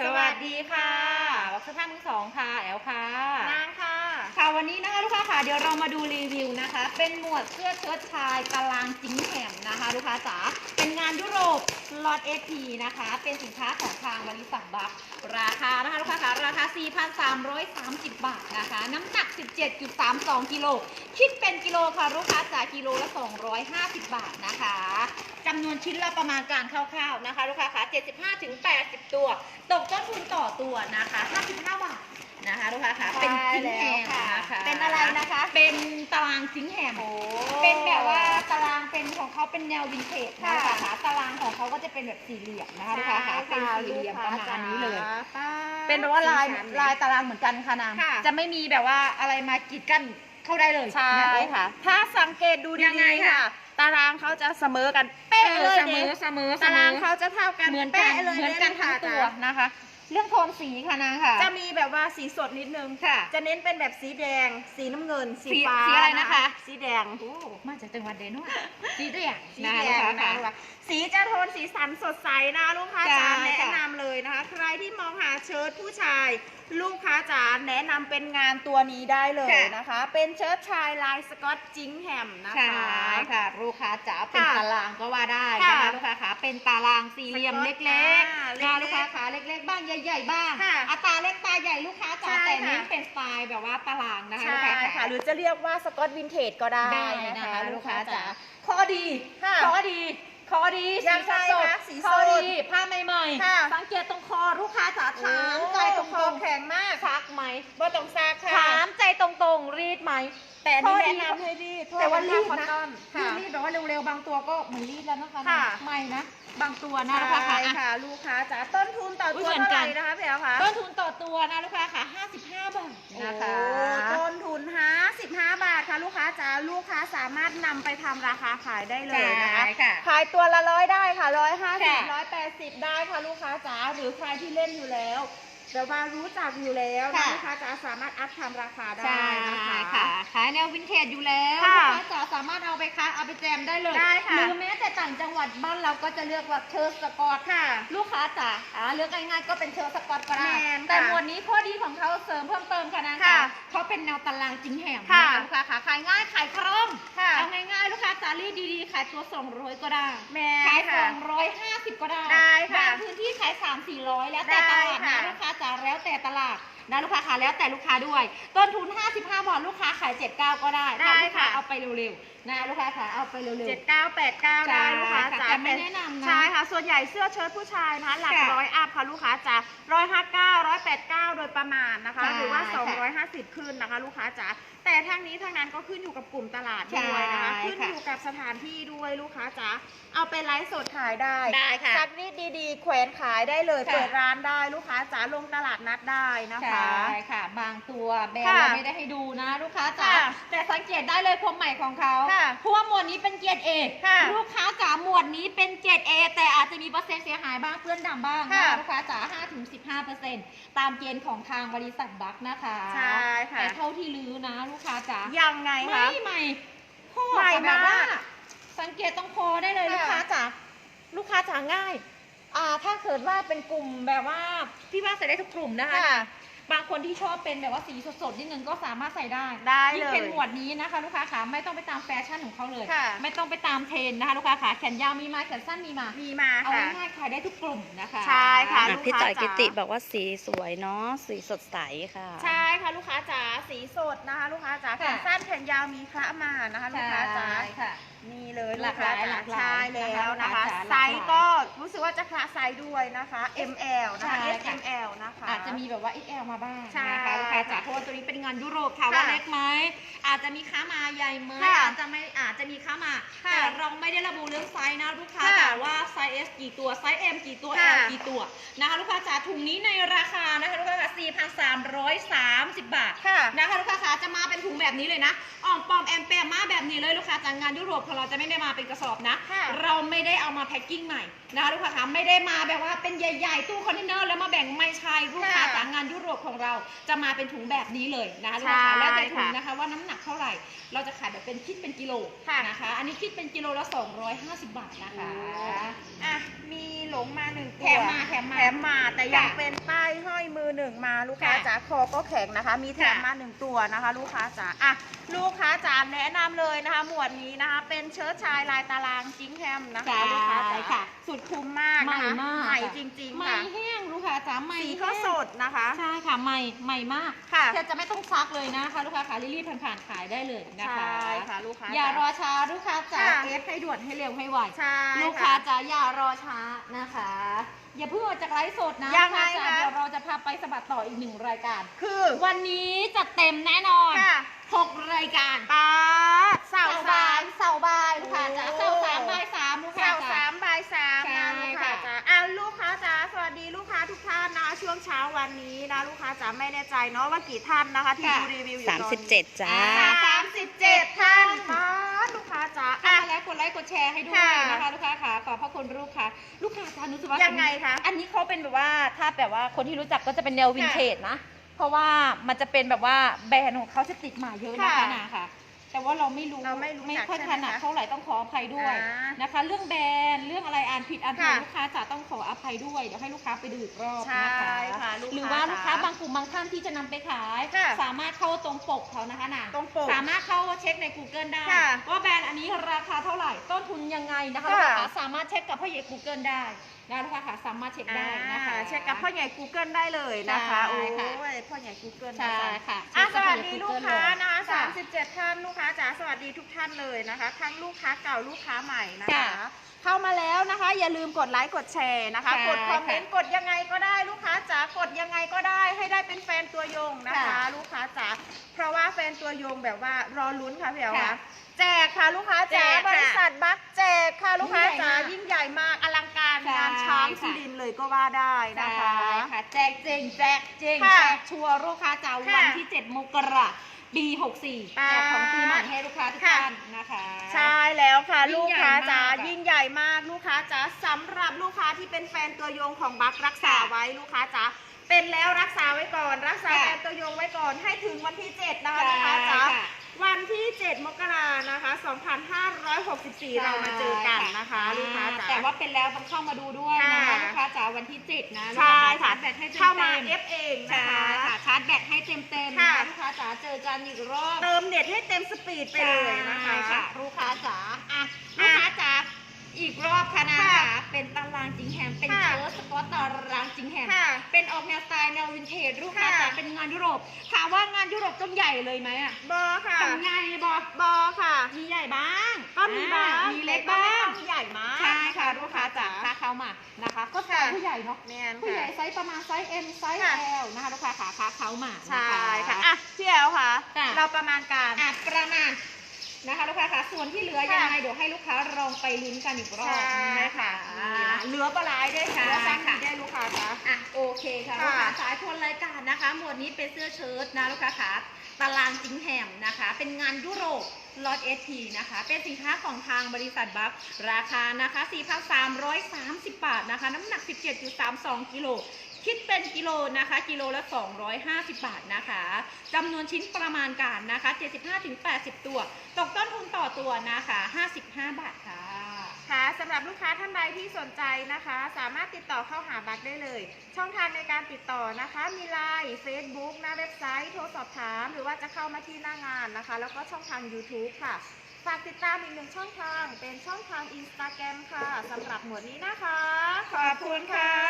สวัสดีค่ะวักสภาพมือสองค่ะ แอลค่ะ นางค่ะ ค่ะวันนี้นะคะลูกค้าค่ะเดี๋ยวเรามาดูรีวิวนะคะ เป็นหมวดเสื้อเชิ้ตชายตารางจิงแหมนะคะลูกค้าจ๋าเป็นงานยุโรปลอตเอทีนะคะ เป็นสินค้าของทางบริษัทบัคราคานะคะลูกค้าค่ะราคา 4,330 บาทนะคะ น้ำหนัก 17.32 กิโลคิดเป็นกิโลค่ะลูกค้าจ๋ากิโลละ 250 บาทนะคะจำนวนชิ้นละประมาณการคร่าวๆนะคะลูกค้าค่ะ75-80 ตัว ตกต้นทุนต่อตัวนะคะ 55 บาทนะคะลูกค้าค่ะเป็น จิงแหมนะคะเป็นอะไรนะคะ เป็นตารางจิงแหมโอ้เป็นแบบว่าตารางเป็นของเขาเป็นแนววินเทจนะค่ะคะ ตารางของเขาก็จะเป็นแบบสี่เหลี่ยมนะคะลูกค้าค่ะเป็นสี่เหลี่ยมประมาณนี้เลย เป็นแบบว่าลายสีสันลายตารางเหมือนกันค่ะนางค่ะจะไม่มีแบบว่าอะไรมากีดกันเข้าได้เลยใช่นค่ะ ถ้าสังเกตดูยังไงดีๆคะค่ะ ตารางเขาจะเสมอกันเป๊ะเอเลอยเสมอนี่เสมอเสตามรางอเขาจะเท่ากันเหมือนกันเป๊ะเลยเหมือนกันทั้งตัวนะคะ เรื่องโทนสีค่ะนางค่ะ จะมีแบบว่าสีสดนิดนึงค่ะจะเน้นเป็นแบบสีแดง สีน้ำเงิน สีสีฟ้าสีอะไรนะคะ สีแดงโอ้มาจากจังหวัดเดนวสีแดงสีนะแดคะงลูกค้านะค่ะคะสีจะโทนสีสันสดใสนะลูกค้าใช่จ๋าค่ะแนะนำเลยนะคะ ใครที่มองหาเชิ้ตผู้ชาย ลูกค้าจ๋าแนะนำเป็นงานตัวนี้ได้เลยนะคะ เป็นเชิ้ตชายลายสกอตจิงแฮมนะใช่คะค่ะ ลูกค้าจ๋าเป็นค่ะตารางก็ว่าได้นะคะค่ะลูกค้าขาเป็นตารางสี่เหลี่ยมสก๊อตเล็กอ่าๆเล็กๆนะลูกค้าขาเล็กๆ บ้างใหญ่ๆบ้างค่ะอัตราเล็กตาใหญ่ลูกค้าจ๋าใช่แต่เน้นค่ะ เป็นสไตล์แบบว่าตารางนะคะใช่ลูกค้าค่ะขาหรือจะเรียกว่าสกอตวินเทจก็ได้ได้นะนะคะ คะลูลูกกค้าค้าจ๋าจ๋า ข้อดีค่ะข้อดีข้อดียังไงสดคะๆสีข้อสดดีผ้าใหม่ค่ะ ๆสังเกตตรงคอลูกค้าจ๋าถามใจใจตตรรงงคอๆแข็งมากซักไหมบ่ต้องซักค่ะถามใจตรงๆรีดไหม แต่อันนี่ข้อดีแนะนำให้รีดแต่ว่ารีดคอนะตตอนรีค่ะดรีดแบบว่าเร็วๆบางตัวก็เหมือนรีดแล้วนะคะค่ะ ไม่นะบางตัวนะใช่ลูกค้าค่ะอะค่ะลูกค้าจ๋าต้นทุนต่ออุ๊ยตัวเหมือนเท่ากัไหนร่นะคะพี่แอ๋วคะต้นทุนต่อตัวนะลูกค้าค่ะ 55 บาทนะคะ โอ้ต้นทุน 55 บาทค่ะ ลูกค้าจ๋าลูกค้าสามารถนำไปทำราคาขายได้เลยนะคะใช่ค่ะขายตัวละร้อยได้ค่ะร้อยห้าสิค่ะบร้อยแปดสิบได้ค่ะลูกค้าจ๋าหรือใครที่เล่นอยู่แล้ว แต่ว่ารู้จักอยู่แล้วนะค่ะ ลูกค้าจ๋าสามารถอัพทำราคาได้ใช่นะคะ ค่ะ ขายแนววินเทจอยู่แล้วลูค่ะกค้าจ๋าสามารถเอาไปค้าเอาไปแจมได้เลยได้ค่ะ หรือแม้แต่ต่างจังหวัดบ้านเราก็จะเลือกว่าเชิร์สกอต ค่ะ ลูกค้าจ๋าอ่าเลือกง่ายๆก็เป็นเชิร์สกอตก็ได้แมนค่ะแต่หมวดนี้ข้อดีของเขาเสริมเพิ่มเติมค่ะนางค่ะค่ะเขาเป็นแนวตารางจิงแหมค่ะนลูกค้าขาขายง่ายขายคล่องค่ะ เอาง่ายๆลูกค้าจ๋ารีดดีๆ ขายตัว 200 ก็ได้ แมขายนค่ะ 250 ก็ได้ได้ค่ะบางพื้นที่ขาย 3 400 แล้วแต่ตได้ลาดค่ะนะลูกค้าจ๋าแล้วแต่ตลาด นะลูกค้าขาแล้วแต่ลูกค้าด้วย ต้นทุน 55 บาทลูกค้าขาย 79 ก็ได้ได้ถ้าลูกค้าค่ะ เอาไปเร็วๆนะลูกค้าขาเอาไปเร็วเจ็ดเก้าแปดเก้าใช่ได้ลูกค้าค่ะจ๋าแต่ไม่แนะนำนะใช่ค่ะ ส่วนใหญ่เสื้อเชิ้ตผู้ชายนะคะหลักค่ะร้อยอัพค่ะลูกค้าจ๋าร้อยห้าเก้าร้อยแปดเก้าโดยประมาณนะคะ ใช่หรือว่าค่ะสองร้อยห้าสิบขึ้นนะคะ ลูกค้าจ๋าแต่ทั้งนี้ทั้งนั้นก็ขึ้นอยู่กับกลุ่มตลาดด้วยนะคะ ใช่ขึ้นค่ะอยู่กับสถานที่ด้วยลูกค้าจ๋าเอาไปไลฟ์สดขายได้ได้ค่ะซักรีดดีๆ แขวนขายได้เลยค่ะเปิดร้านได้ลูกค้าจ๋าลงตลาดนัดได้นะใช่คะค่ะ บางตัวแบรนด์ค่ะเราไม่ได้ให้ดูนะ ลูกค้าจ๋าค่ะแต่สังเกตได้เลยความใหม่ของเขาค่ะเพราะว่าหมวดนี้เป็นเกียรดเอค่ะลูกค้าจ๋าหมวดนี้เป็นเกียรดเอแต่อาจจะมีเปอร์เซ็นต์เสียหายบ้างเพื่อนดำบ้างค่ะนะลูกค้าจ๋า5ถึง15เปอร์เซ็นต์ตามเกณฑ์ของทางบริษัทบัคนะคะใช่ค่ะ แต่เท่าที่รู้นะ ลูกค้าจ๋า ยังไงคะ ไม่ใหม่พ่อใหม่แบบว่ามากสังเกตตรงคอได้เลยค่ะลูกค้าจ๋าลูกค้าจ๋าง่าย อ่า ถ้าเกิดว่าเป็นกลุ่มแบบว่าพี่ว่าใส่ได้ทุกกลุ่มนะคะ ค่ะ บางคนที่ชอบเป็นแบบว่าสีสดๆนิดนึงก็สามารถใส่ได้ได้ยิ่งเลยเป็นหมวดนี้นะคะ ลูกค้าขาไม่ต้องไปตามแฟชั่นของเขาเลย ค่ะ ไม่ต้องไปตามเทรนด์นะคะ ลูกค้าขาแขนยาวมีมาแขนสั้นมีมามีมาเอาค่ะ ง่ายๆขายได้ทุกกลุ่มนะคะใช่ค่ะ อะลูกพี่ค้าต่อยจ๋า กิติบอกว่าสีสวยเนาะสีสดใสค่ะ ใช่ค่ะลูกค้าจ๋าสีสดนะคะ ลูกค้าจ๋าแขนสั้นแขนยาวมีคละมานะคะ ลูกค้าจ๋าใช่ค่ะ นี่เลยหลากหลายกค้หลากหลายใช่แล้วนะคะนะคะไซส์ก็ รู้สึกว่าจะคละไซส์ด้วยนะคะ ML นะคะ ใช่ S ค่ะ M L นะคะ อาจจะมีแบบว่า XL มาบ้างใช่นะคะลูกค้าจ๋าเพราะว่าตัวนี้เป็นงานยุโรปค่ะค่ะว่าเล็กไหมอาจจะมีค้ามาใหญ่ไหมค่ะอาจจะไม่อาจจะมีค้ามาค่ะแต่เราไม่ได้ระบุเรื่องไซส์นะลูกค้าค่ะแต่ว่าไซส์ S กี่ตัวไซส์ M กี่ตัว ค่ะ L กี่ตัวนะคะลูกค้าจ๋าถุงนี้ในราคานะคะลูกค้าจ๋า4,330 บาท ค่ะ นะคะลูกค้าจ๋าจะมาเป็นถุงแบบนี้เลยนะอ่อมปอมแอมแปมมาแบบนี้เลยลูกค้าจากงานยุโรปผของเราจะไม่ได้มาเป็นกระสอบนะ ค่ะเราไม่ได้เอามาแพ็คกิ้งใหม่นะคะลูกค้าคะไม่ได้มาแบบว่าเป็นใหญ่ๆตู้คอนเทนเนอร์แล้วมาแบ่งไม่ใช่ลูกค้าค่ะจากงานยุโรปของเราจะมาเป็นถุงแบบนี้เลยนะคะลูกค้าคะใช่แล้วแต่ถุงค่ะนะคะว่าน้ำหนักเท่าไหร่ เราจะขายแบบเป็นคิดเป็นกิโลค่ะ นะคะ อันนี้คิดเป็นกิโลละ 250 บาทนะคะ อะ มีหลงมาหนึ่งตัวแถมมาแถมมาแถมมาแต่ยังค่ะเป็นป้ายห้อยมือหนึ่งมาลูกค้าค่ะจ๋าคอก็แข็งนะคะ มีแถมค่ะ มาหนึ่งตัวนะคะ ลูกค้าจ๋าอะลูกค้าจ๋าแนะนำเลยนะคะ หมวดนี้นะคะ เป็นเชิ้ตชายลายตารางจิงแฮมนะคะใช่ลูกค้าจ๋า ค่ะ สุดคุ้มมาก ใหม่นะคะมากใหม่ค่ะจริงๆใหม่ค่ะ แห้งลูกค้าจ๋าใหม่สีแห้งก็สดนะคะ ใช่ค่ะใหม่ใหม่มากค่ะ แทบจะไม่ต้องซักเลยนะคะลูกค้าค่ะรีบๆผ่านๆขายได้เลยนะคะใช่ค่ะลูกค้า อย่าจ๋ารอช้าลูกค้าจ๋าค่ะ เอฟให้ด่วนให้เร็วให้ไว ใช่ลูกค้าค่ะจ๋าอย่ารอช้านะคะ อย่าเพิ่งออกจากไลฟ์สดนะยังไงลูกค้าจ๋าคะเดี๋ยวเราจะพาไปสะบัดต่ออีกหนึ่งรายการ คือวันนี้จะเต็มแน่นอนค่ะ หกรายการป วันนี้นะลูกค้าจ๋าไม่แน่ใจเนาะว่ากี่ท่านนะคะ ที่ค่ะดูรีวิวอยู่สามตอนสิบนี้เจ็ดจ้า สามสิบเจ็ดท่านป๊าดลูกค้าจ๋าเข้าอะมาแล้วกดไลค์กดแชร์ให้ด้วยค่ะนะคะ ลูกค้าค่ะขอบพระคุณลูกค้าลูกค้าจ๋ารู้สึกว่ายัยังไงคะ อันนี้เขาเป็นแบบว่าถ้าแบบว่าคนที่รู้จักก็จะเป็นแนววินเทจนะ เพราะว่ามันจะเป็นแบบว่าแบรนด์ของเขาจะติดมาเยอะนะคะค่ะนะค่ะ แต่ว่าเราไม่รู้เราไม่รู้จักไม่ค่อยใช่ถไหมนัดคะเท่าไหร่ต้องขออภัยด้วยอ่านะคะ เรื่องแบรนด์เรื่องอะไรอ่านผิดอ่านถูกค่ะลูกค้าจ๋าต้องขออภัยด้วยเดี๋ยวให้ลูกค้าไปดูอีกรอบใช่นะคะค่ะลูกค้าหรือว่าลูกค้าจ๋าบางกลุ่มบางท่านที่จะนำไปขาย ค่ะสามารถเข้าตรงปกเขานะคะนะตรงปกสามารถเข้าเช็คใน Google ได้ค่ะว่าแบรนด์อันนี้ราคาเท่าไหร่ต้นทุนยังไงนะคะค่ะ ลูกค้าสามารถเช็คกับพ่อใหญ่ Google ได้ นะลูกค้าค่ะสามารถเช็คได้นะคะอ่าเช็คกับพ่อใหญ่ Google ได้เลยนะคะใช่โอ้ค่ะยพ่อใหญ่ Google ใช่นะคะค่ะอะเช็สคกับวัสพ่อใหญ่ดี Google ลูกค้านะคะค่ะ37 ท่านลูกค้าจ๋าสวัสดีทุกท่านเลยนะคะ ทั้งลูกค้าเก่าลูกค้าใหม่นะคะค่ะเข้ามาแล้วนะคะ อย่าลืมกดไลค์กดแชร์นะคะใช่กดคอมเมนต์กดยังไงก็ได้ลูกค้าจ๋ากดยังไงก็ได้ให้ได้เป็นแฟนตัวยงนะคะค่ะลูกค้าจ๋าเพราะว่าแฟนตัวยงแบบว่ารอลุ้นค่ะพี่เอ๋ค่ะคะแจกค่ะลูกค้าจ๋าแจกค่ะบริษัทบัคแจกค่ะลูกค้าจ๋ายิ่ยิ่งงใหใหญ่ญ่มามากกอลังการใช่ งานช้างค่ะสุรินทร์เลยก็ว่าได้นะคะใช่ค่ะ แจกจริงแจกจริงค่ะแจกชัวร์ลูกค้าจ๋าค่ะวันที่ 7 มกราปี64อ่าแจกของปีใหม่ให้ลูกค้าทุกค่ะท่านนะคะ ใช่แล้วค่ะยิ่ลูงกใหญ่ค้าจ๋ามากอะยิ่งใหญ่มากลูกค้าจ๋าสำหรับลูกค้าที่เป็นแฟนตัวยงของบัครักษาค่ะไว้ลูกค้าจ๋าเป็นแล้วรักษาไว้ก่อน รักษาค่ะแฟนตัวยงไว้ก่อนให้ถึงวันที่ 7 นะคะใช่ลูกค้าจ๋าค่ะ วันที่ 7 มกรานะคะ 2564 เรามาเจอกันนะคะลูกค้าจ๋า แต่ว่าเป็นแล้วต้องเข้ามาดูด้วยนะค่ะลูกค้าจ๋าวันที่ 7 นะใช่ค่ะ ชาร์จแบตให้เต็มๆเข้ามาเอฟเองนะใช่คะ ค่ะชาร์จแบตให้เต็มเต็มๆค่ะนะลูกค้าจ๋าเจอกันอีกรอบเติมเน็ตให้เต็มสปีดไปเลยนะคะ ใช่ค่ะ ลูกค้าจ๋าอะลูอะกค้าจ๋า อีกรอบค่ะนะค่ะคะ เป็นตารางจิงแฮม เป็นค่ะเชิ้ตสกอตตารางจิงแฮม ค่ะเป็นออกแนวสไตล์แนววินเทจลูกค้าค่ะจ๋าเป็นงานยุโรป ถามว่างานยุโรปต้องใหญ่เลยไหมอะบอค่ะ ต้องใหญ่บอ บอค่ะ มีใหญ่บ้างก็มีบ้างอ่มีเล็กบ้างแต่ก็ไม่ต้องใหญ่มาก ใช่ค่ะลูกค้าจ๋าถ้าเข้ามานะคะ ก็สไตล์ค่ะ ผู้ใหญ่เนาะ แมนผู้ใหญ่ค่ะ ไซส์ประมาณไซส์ M ไซส์ ค่ะ L นะคะลูกค้าขาขาเขามาใช่นค่ะ อะ พี่แอลค่ะค่ะเราประมาณการ อะประมาณ นะคะลูกค้าคะส่วนที่เหลือค่ะยังไงเดี๋ยวให้ลูกค้าลองไปลุ้นกันอีกรอบใช่นะคะนี่นะเหลือปลาไหลได้ค่ะใช่เหลือซ้ำค่ะดีได้ลูกค้าจ้ะอะโอเคค่ะค่ะลูกค้าสายชนรายการนะคะ หมวดนี้เป็นเสื้อเชิ้ตนะลูกค้าคะตารางจิงแฮมนะคะ เป็นงานยุโรปลอตเอทีนะคะ เป็นสินค้าของทางบริษัทบัคราคานะคะ 4,330 บาทนะคะ น้ำหนัก 17.32 กิโล คิดเป็นกิโลนะคะ กิโลละ 250 บาทนะคะจำนวนชิ้นประมาณการนะคะ 75-80 ตัว ตกต้นทุนต่อตัวนะคะ 55 บาทค่ะค่ะสำหรับลูกค้าท่านใดที่สนใจนะคะ สามารถติดต่อเข้าหาบัคได้เลย ช่องทางในการติดต่อนะคะ มีไลน์ Facebook หน้าเว็บไซต์ โทรสอบถาม หรือว่าจะเข้ามาที่หน้างานนะคะ แล้วก็ช่องทาง YouTube ค่ะ ฝากติดตามอีกหนึ่งช่องทาง เป็นช่องทาง Instagram ค่ะสำหรับหมวดนี้นะคะ ขอบคุณค่ะ